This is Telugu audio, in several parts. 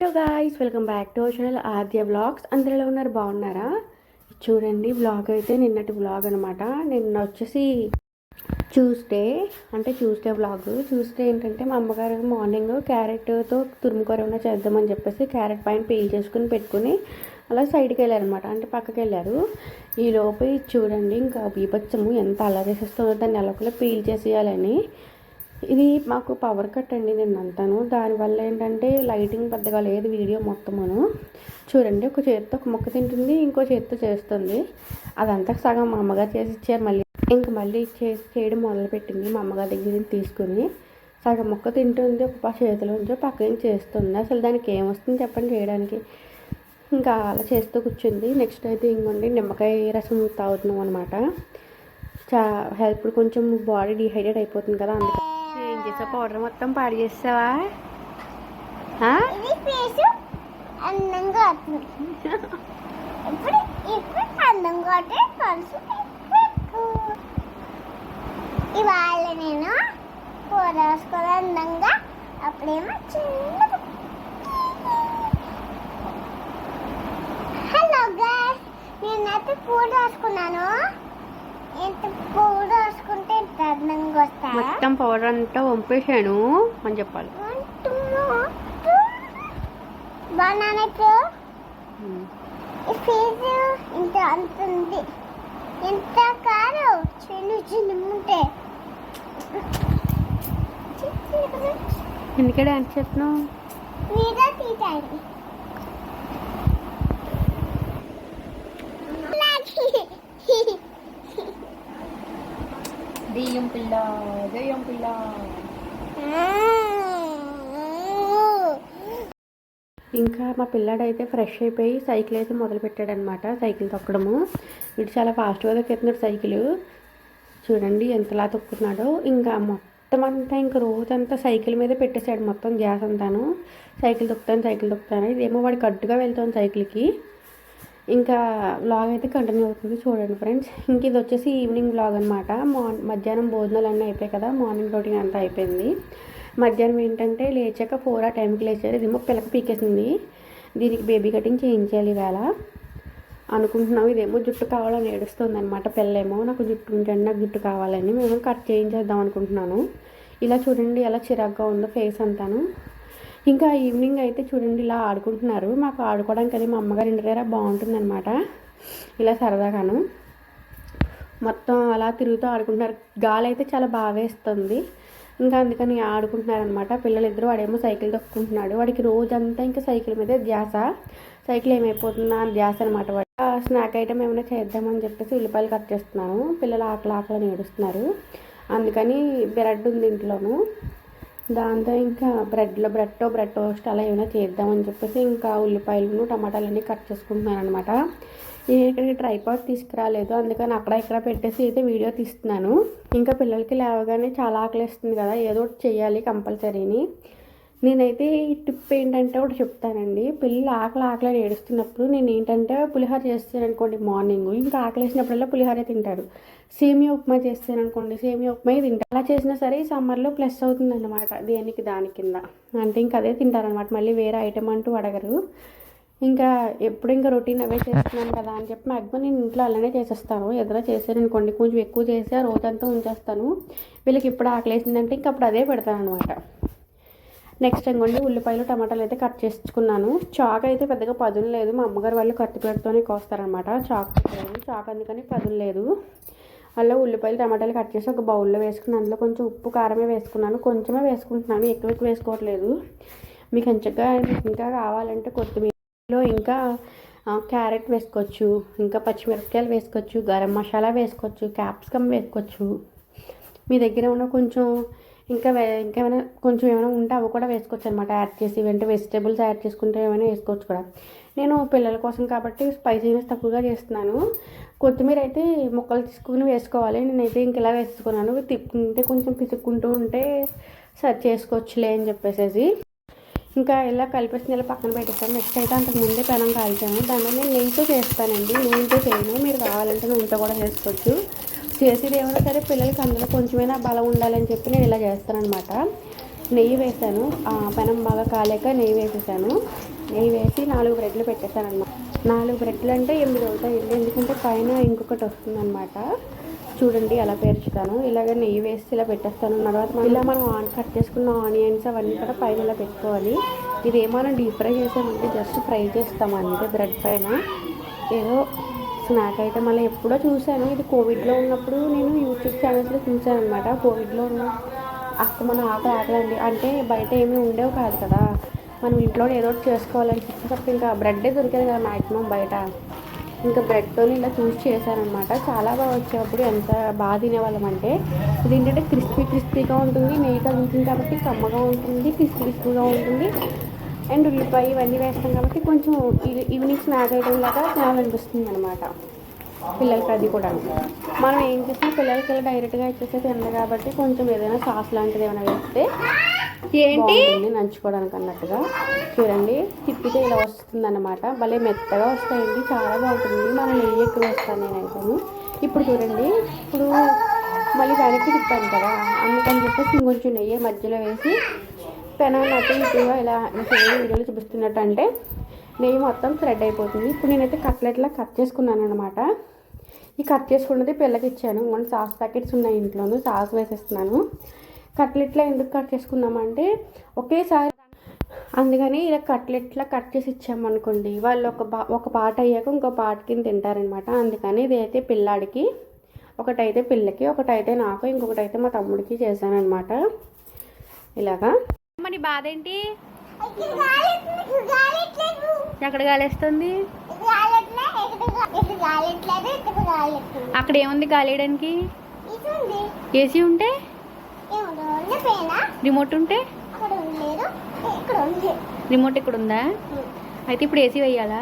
Hello guys welcome back to our channel Aadya blogs అందరిలో ఉన్నారు బాగున్నారా? చూడండి బ్లాగ్ అయితే నిన్నటి బ్లాగ్ అనమాట నిన్న వచ్చేసి ట్యూస్డే అంటే ట్యూస్డే బ్లాగ్ ట్యూస్డే ఏంటంటే మా అమ్మగారు మార్నింగ్ క్యారెట్తో తురుముకూర ఏమైనా చేద్దామని చెప్పేసి క్యారెట్ పైన పీల్ చేసుకుని పెట్టుకుని అలా సైడ్కి వెళ్ళారనమాట అంటే పక్కకి వెళ్ళారు. ఈ లోపు చూడండి ఇంకా బీభత్సము ఎంత అలరేసేస్తుందో దాన్ని ఎలాగోలా పీల్ చేసేయాలని. ఇది మాకు పవర్ కట్ అండి నేను అంతాను దానివల్ల ఏంటంటే లైటింగ్ పెద్దగా లేదు వీడియో మొత్తమును. చూడండి ఒక చేతితో ఒక మొక్క తింటుంది ఇంకో చేతితో చేస్తుంది. అదంతా సగం మా అమ్మగారు చేసి ఇచ్చారు మళ్ళీ. ఇంక మళ్ళీ చేసి చేయడం మొదలుపెట్టింది మా అమ్మగారి దగ్గర నుంచి తీసుకుని. సగం మొక్క తింటుంది ఒక చేతిలో ఉంచో పక్క నుంచి చేస్తుంది. అసలు దానికి ఏమొస్తుంది చెప్పండి చేయడానికి. ఇంకా అలా చేస్తూ కూర్చుంది. నెక్స్ట్ అయితే ఇంకోండి నిమ్మకాయ రసం తాగుతున్నాం అనమాట చా హెల్ప్ కొంచెం బాడీ డిహైడ్రేట్ అయిపోతుంది కదా అందుకే. ఏం పౌడర్ మొత్తం పాడు అందంగా ఇప్పుడు ఇప్పుడు అందంగా ఇవాళ నేను కూర వేసుకోవాలి అందంగా అప్పుడేమో చిన్న హలో గాయస్ నేనైతే కూర వేసుకున్నాను మొత్తం పౌడర్ అంతా వంపేశాను అని చెప్పాలి. బనానాకు ఈ ఫీజు ఇంత అంత ఉంది. ఎంత కాదు చిన్న చిన్న ఉంటే. ఎందుకే డాన్స్ చేస్తున్నావు? వీడియో పిల్ల దెయ్యం పిల్ల. ఇంకా మా పిల్లాడైతే ఫ్రెష్ అయిపోయి సైకిల్ అయితే మొదలు పెట్టాడనమాట సైకిల్ తొక్కడము. వీడు చాలా ఫాస్ట్గా తొక్కేస్తున్నాడు సైకిల్. చూడండి ఎంతలా తొక్కుతున్నాడో. ఇంకా మొత్తం అంతా ఇంకా రోజంతా సైకిల్ మీద పెట్టేశాడు మొత్తం గ్యాస్ అంతాను. సైకిల్ తొక్కుతాను సైకిల్ తొక్కుతాను. ఇదేమో వాడికి అడ్డుగా వెళ్తాను సైకిల్కి. ఇంకా బ్లాగ్ అయితే కంటిన్యూ అవుతుంది చూడండి ఫ్రెండ్స్ ఇంక ఇది వచ్చేసి ఈవినింగ్ బ్లాగ్ అనమాట మార్న్ మధ్యాహ్నం భోజనాలు అన్నీ అయిపోయాయి కదా మార్నింగ్ రొటీన్ అంతా అయిపోయింది. మధ్యాహ్నం ఏంటంటే లేచాక ఫోర్ ఆ టైంకి లేచారు. ఇదేమో పిల్లకి పీకేసింది. దీనికి బేబీ కటింగ్ చేయించాలి ఈవేళ. అనుకుంటున్నాం ఇదేమో జుట్టు కావాలని ఏడుస్తుంది అనమాట పిల్లేమో నాకు జుట్టు ఉంచండి నాకు జుట్టు కావాలని. మేము కట్ చేయించేద్దాం అనుకుంటున్నాను. ఇలా చూడండి ఎలా చిరాగ్గా ఉందో ఫేస్ అంతాను. ఇంకా ఈవినింగ్ అయితే చూడండి ఇలా ఆడుకుంటున్నారు. మాకు ఆడుకోవడానికి మా అమ్మగారి ఇంటి దగ్గర బాగుంటుందన్నమాట. ఇలా సరదాగాను. మొత్తం అలా తిరుగుతూ ఆడుకుంటున్నారు. గాలి అయితే చాలా బాగా వేస్తుంది. ఇంకా అందుకని ఆడుకుంటున్నారనమాట పిల్లలిద్దరూ వాడేమో సైకిల్ తొక్కుంటున్నాడు వాడికి రోజంతా ఇంకా సైకిల్ మీద ధ్యాస. సైకిల్ ఏమైపోతుందా అని ధ్యాస అనమాట వాడు స్నాక్ ఐటమ్ ఏమైనా చేద్దామని చెప్పేసి ఉల్లిపాయలు కట్ చేస్తున్నాను. పిల్లలు ఆకలి ఆకలి ఏడుస్తున్నారు. అందుకని బ్రెడ్ ఉంది ఇంట్లోనూ. దాంతో ఇంకా బ్రెడ్లో బ్రెడ్ బ్రెడ్ టోస్ట్ అలా ఏమైనా చేద్దామని చెప్పేసి ఇంకా ఉల్లిపాయలను టమాటాలు అన్నీ కట్ చేసుకుంటున్నాను అనమాట ఇక్కడికి ట్రైపాడ్ తీసుకురాలేదు అందుకని అక్కడ ఇక్కడ పెట్టేసి అయితే వీడియో తీస్తున్నాను. ఇంకా పిల్లలకి లేవగానే చాలా ఆకలిస్తుంది కదా ఏదో ఒకటి చేయాలి కంపల్సరీని. నేనైతే ఈ టిప్ ఏంటంటే ఒకటి చెప్తానండి. పిల్లలు ఆకలి ఆకలి ఏడుస్తున్నప్పుడు నేను ఏంటంటే పులిహోర చేస్తాను అనుకోండి మార్నింగ్. ఇంకా ఆకలి వేసినప్పుడల్లా పులిహోర తింటారు. సేమియా ఉప్మా చేస్తాను అనుకోండి సేమియా ఉప్మా తింటారు. అలా చేసినా సరే ఈ సమ్మర్లో ప్లస్ అవుతుందన్నమాట. దేనికి దాని కింద. అంటే ఇంకా అదే తింటారనమాట మళ్ళీ వేరే ఐటెం అంటూ అడగరు. ఇంకా ఎప్పుడు ఇంకా రొటీన్ అవే చేస్తున్నాను కదా అని చెప్పి మ్యాక్సిమం నేను ఇంట్లో అలానే చేసేస్తాను. ఏదైనా చేశాను అనుకోండి కొంచెం ఎక్కువ చేసి ఆ రోజంతా ఉంచేస్తాను. వీళ్ళకి ఇప్పుడు ఆకలేసిందంటే ఇంకా అప్పుడు అదే పెడతాను అనమాట నెక్స్ట్ ఇంకోండి ఉల్లిపాయలు టమాటాలు అయితే కట్ చేసుకున్నాను. చాక్ అయితే పెద్దగా పదును లేదు. మా అమ్మగారు వాళ్ళు కత్తిపేటతోనే కోస్తారనమాట చాక్ లేదు చాక్ అందుకని పదును లేదు. అలా ఉల్లిపాయలు టమాటాలు కట్ చేసి ఒక బౌల్లో వేసుకుని అందులో కొంచెం ఉప్పు కారమే వేసుకున్నాను. కొంచెమే వేసుకుంటున్నాను. ఎక్కువ ఎక్కువ వేసుకోవట్లేదు. మీకు ఎంచగా ఇంకా కావాలంటే కొత్తిమీరలో ఇంకా క్యారెట్ వేసుకోవచ్చు. ఇంకా పచ్చిమిరపకాయలు వేసుకోవచ్చు. గరం మసాలా వేసుకోవచ్చు. క్యాప్సికమ్ వేసుకోవచ్చు. మీ దగ్గర ఉన్న కొంచెం ఇంకా వే ఏమైనా కొంచెం ఏమైనా ఉంటే అవి కూడా వేసుకోవచ్చు అనమాట యాడ్ చేసి అంటే వెజిటేబుల్స్ యాడ్ చేసుకుంటే ఏమైనా వేసుకోవచ్చు కూడా. నేను పిల్లల కోసం కాబట్టి స్పైసీనెస్ తక్కువగా చేస్తున్నాను. కొత్తిమీర అయితే ముక్కలు తీసుకుని వేసుకోవాలి. నేనైతే ఇంక ఇలా వేసుకున్నాను. తిప్పుకుంటే కొంచెం పిసుక్కుంటూ ఉంటే సర్చ్ చేసుకోవచ్చులే అని చెప్పేసేసి. ఇంకా ఇలా కలిపేసి ఇలా పక్కన పెట్టేస్తాను నెక్స్ట్ అయితే అంతకు ముందే పెనం కాల్చాను. దాన్ని నేను నెయ్యితో చేస్తానండి. నూనెతో చేయను. మీరు కావాలంటే నూనెతో కూడా చేసుకోవచ్చు. చేసేది ఏమైనా సరే పిల్లలకి అందులో కొంచెమైనా బలం ఉండాలని చెప్పి నేను ఇలా చేస్తానమాట నెయ్యి వేసాను పెనం బాగా కాలేక నెయ్యి వేసేసాను. నెయ్యి వేసి నాలుగు బ్రెడ్లు పెట్టేశాను అనమాట నాలుగు బ్రెడ్లు అంటే ఎనిమిది అవుతాయండి. ఎందుకంటే పైన ఇంకొకటి వస్తుందన్నమాట. చూడండి అలా పేర్చుతాను. ఇలాగ నెయ్యి వేసి ఇలా పెట్టేస్తాను. తర్వాత ఇలా మనం ఆన్ కట్ చేసుకున్న ఆనియన్స్ అవన్నీ కూడా పైన ఇలా పెట్టుకోవాలి. ఇది ఏమైనా డీప్ ఫ్రై చేసామంటే జస్ట్ ఫ్రై చేస్తాం అంతే బ్రెడ్ పైన. ఏదో స్నాక్ అయితే మళ్ళీ ఎప్పుడో చూశాను. ఇది కోవిడ్లో ఉన్నప్పుడు నేను యూట్యూబ్ ఛానల్స్లో చూశాను అనమాట కోవిడ్లో ఉన్న అక్క మన ఆకలి ఆకలండి అంటే బయట ఏమీ ఉండేవి కాదు కదా. మనం ఇంట్లో ఏదో ఒకటి చేసుకోవాలని చెప్పేటప్పుడు ఇంకా బ్రెడ్డే దొరికేది కదా మ్యాక్సిమం బయట. ఇంకా బ్రెడ్తో ఇలా చూసి చేశానమాట చాలా బాగా వచ్చేటప్పుడు ఎంత బాగా తినేవాళ్ళం అంటే ఇది ఏంటంటే క్రిస్పీ క్రిస్పీగా ఉంటుంది నెయ్యి తగ్గుతుంది కాబట్టి కమ్మగా ఉంటుంది క్రిస్పీ క్రిస్పీగా ఉంటుంది. అండ్ ఉల్లిపాయ ఇవన్నీ వేస్తాం కాబట్టి కొంచెం ఈవినింగ్ స్నాక్ ఐటమ్ లాగా తినాలనిపిస్తుంది అనమాట పిల్లలకి అది కూడా. మనం ఏం చేసినా పిల్లలకి ఇలా డైరెక్ట్గా ఇచ్చేస్తే తినరు కాబట్టి కొంచెం ఏదైనా సాస్ లాంటిది ఏమైనా వేస్తే ఏంటి? నంచుకోవడానికి అన్నట్టుగా. చూడండి తిప్పితే ఇలా వస్తుంది అనమాట భలే మెత్తగా వస్తాయండి చాలా బాగుంటుంది. మనం నెయ్యి ఎక్కువ వేస్తాను నేనైతే ఇప్పుడు చూడండి ఇప్పుడు మళ్ళీ వెనక్కి తిప్పాను కదా. అందుకని చెప్పేసి ఇంకొంచెం నెయ్యి మధ్యలో వేసి పెనాన్ని అటు ఇటుగా ఇలా నేను వీడియోలో చూపిస్తున్నట్టు అంటే నెయ్యి మొత్తం థ్రెడ్ అయిపోతుంది. ఇప్పుడు నేనైతే కట్లెట్లా కట్ చేసుకున్నాను అనమాట ఈ కట్ చేసుకున్నది పిల్లకి ఇచ్చాను. మన సాస్ ప్యాకెట్స్ ఉన్నాయి ఇంట్లోనూ. సాస్ వేసేస్తున్నాను. కట్లెట్లా ఎందుకు కట్ చేసుకున్నామంటే ఒకేసారి అందుకని ఇలా కట్లెట్లా కట్ చేసి ఇచ్చామనుకోండి వాళ్ళు ఒక పా ఒక పాట అయ్యాక ఇంకో పాట కింద తింటారనమాట అందుకని ఇదైతే పిల్లాడికి ఒకటైతే పిల్లకి ఒకటైతే నాకు ఇంకొకటైతే మా తమ్ముడికి చేశానమాట ఇలాగా. అమ్మ నీ బాధ ఏంటి ఎక్కడ గాలేస్తుంది? అక్కడ ఏముంది గాలేయడానికి? ఏసీ ఉంటే? రిమోట్ ఉంటే? రిమోట్ ఇక్కడ ఉందా? అయితే ఇప్పుడు ఏసీ వేయాలా?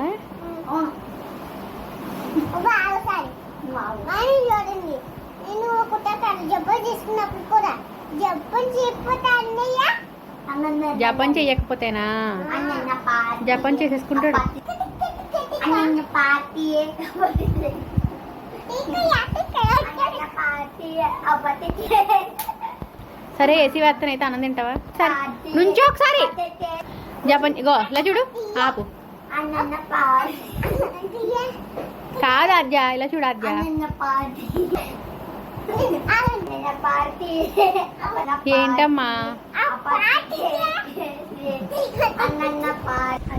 బాగుంది చూడండి నేను జబ్బు తీసుకున్నప్పుడు కూడా. జబ్బు చెప్పితే జపం చెయ్యకపోతేనా? జపం చేసేసుకుంటాడు. సరే ఏసీ వేస్తాను అయితే అన్నం తింటావా? సరే నుంచో ఒకసారి. జపం ఇగో ఇలా చూడు. ఆపు. కాదు అద్య ఇలా చూడు అద్య ఏంటమ్మా?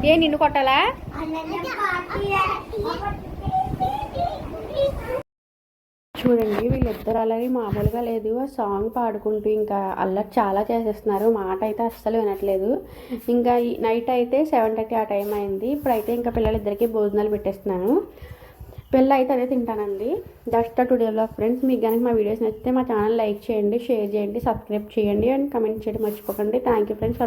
ఏ నిన్ను కొట్టాలా? చూడండి వీళ్ళిద్దరు అలాగే మామూలుగా లేదు. ఆ సాంగ్ పాడుకుంటూ ఇంకా అల్లరి చాలా చేసేస్తున్నారు. మాట అయితే అస్సలు వినట్లేదు. ఇంకా నైట్ అయితే సెవెన్ థర్టీ ఆ టైం అయింది. ఇప్పుడైతే ఇంకా పిల్లలిద్దరికీ భోజనాలు పెట్టేస్తున్నాను. పిల్ల అయితే అదే తింటానండి. జస్ట్ టుడే వ్లాగ్ ఫ్రెండ్స్ మీకు కనుక మా వీడియోస్ నచ్చితే మా ఛానల్ లైక్ చేయండి షేర్ చేయండి సబ్స్క్రైబ్ చేయండి అండ్ కమెంట్ చేయడం మర్చిపోకండి. Thank you friends